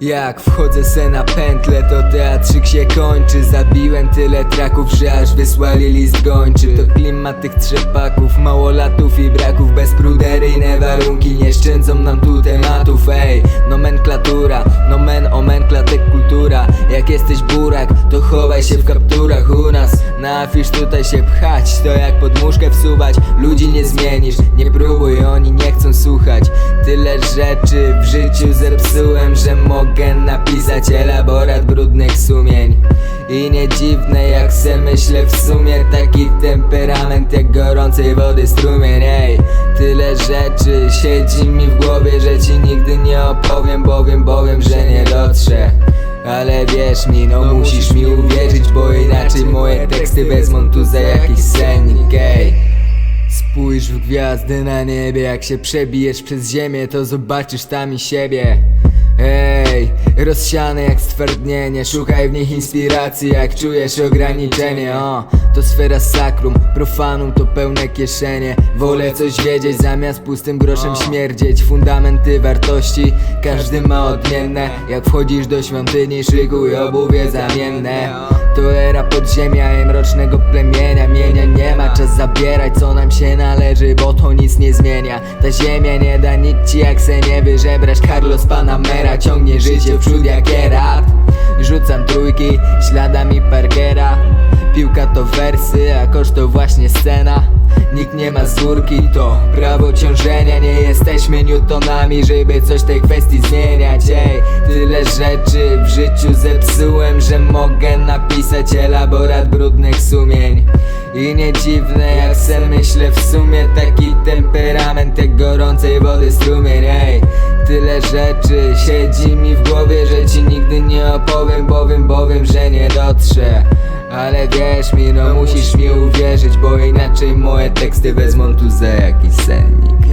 Jak wchodzę se na pętlę to teatrzyk się kończy. Zabiłem tyle traków, że aż wysłali list gończy. To klimat tych trzepaków, małolatów i braków. Bezpruderyjne warunki nie szczędzą nam tu tematów Ej, nomenklatura, nomen omenklatek kultura. Jak jesteś burak, to chowaj się w kapturach u nas. Na afisz tutaj się pchać, to jak pod muszkę wsuwać. Ludzi nie zmienisz, nie próbuj, oni nie chcą słuchać. Tyle rzeczy w życiu zepsułem, że mogę napisać elaborat brudnych sumień I nie dziwne jak se myślę w sumie Taki temperament jak gorącej wody strumień Ej, tyle rzeczy siedzi mi w głowie, że ci nigdy nie opowiem Bowiem, bowiem, że nie dotrze. Ale wierz mi, no musisz mi uwierzyć Bo inaczej moje teksty wezmą tu za jakiś sennik Ej. Spójrz w gwiazdy na niebie Jak się przebijesz przez ziemię To zobaczysz tam i siebie Ej, rozsiane jak stwardnienie Szukaj w nich inspiracji Jak czujesz ograniczenie O, to sfera sakrum Profanum to pełne kieszenie. Wolę coś wiedzieć zamiast pustym groszem śmierdzieć. Fundamenty wartości Każdy ma odmienne. Jak wchodzisz do świątyni Szykuj obuwie zamienne To era podziemia i mrocznego plemienia. Mienia nie ma, czas zabierać co nam się należy Bo to nic nie zmienia. Ta ziemia nie da nic ci jak se nie wyżebrasz Carlos Panamera ciągnie życie w przód jak Gerard Rzucam trójki śladami Parkera Piłka to wersy, a koszt to właśnie scena. Nikt nie ma zgórki, to prawo ciążenia. Nie jesteśmy Newtonami, żeby coś tej kwestii zmieniać. Ej, tyle rzeczy w życiu zepsułem Że mogę napisać elaborat brudnych sumień. I nie dziwne jak se myślę w sumie Taki temperament jak gorącej wody strumień. Ej, tyle rzeczy siedzi mi w głowie Że ci nigdy nie opowiem, bowiem, bowiem, że nie dotrze ale wierz mi, no musisz mi uwierzyć Bo inaczej moje teksty wezmą tu za jakiś sennik